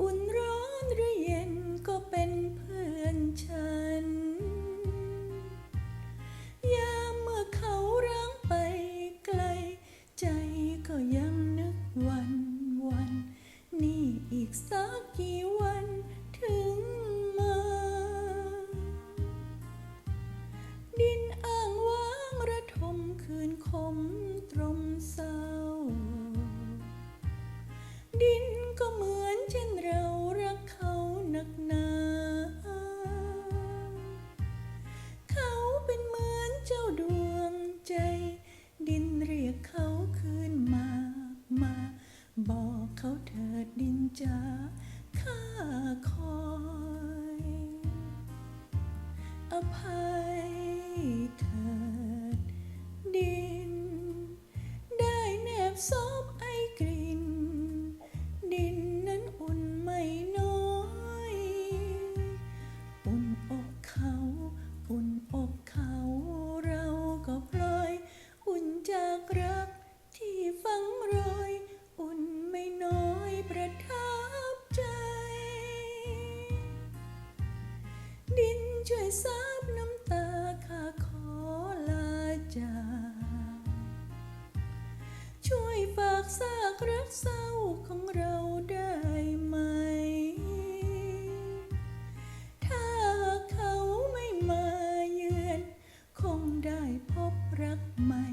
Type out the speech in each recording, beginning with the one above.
อุ่นร้อนหรือเย็นก็เป็นเพื่อนฉัน ยามเมื่อเขาร้างไปไกล ใจก็ยังนึกวันวัน นี่อีกสักกี่วันถึงมา ดินอ้างว้างระทมคืนคม ภัยเถิดดิน ได้แนบซ้อน ซับน้ำตาข้าขอลาจากช่วยฝากซากรักเศร้าของเราได้ไหม ถ้าเขาไม่มาเยือน คงได้พบรักใหม่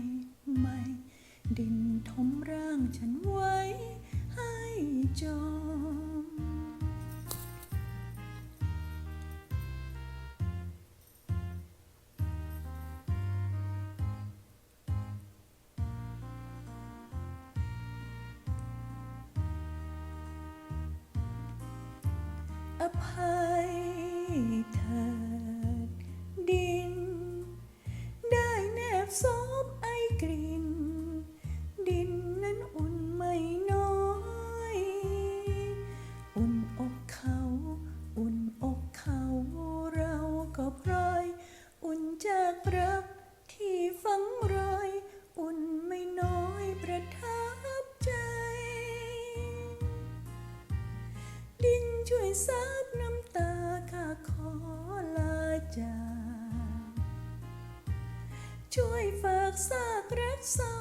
อภัย ช่วยซับน้ำตาข้าขอลาจากช่วยฝากซากรักเศร้า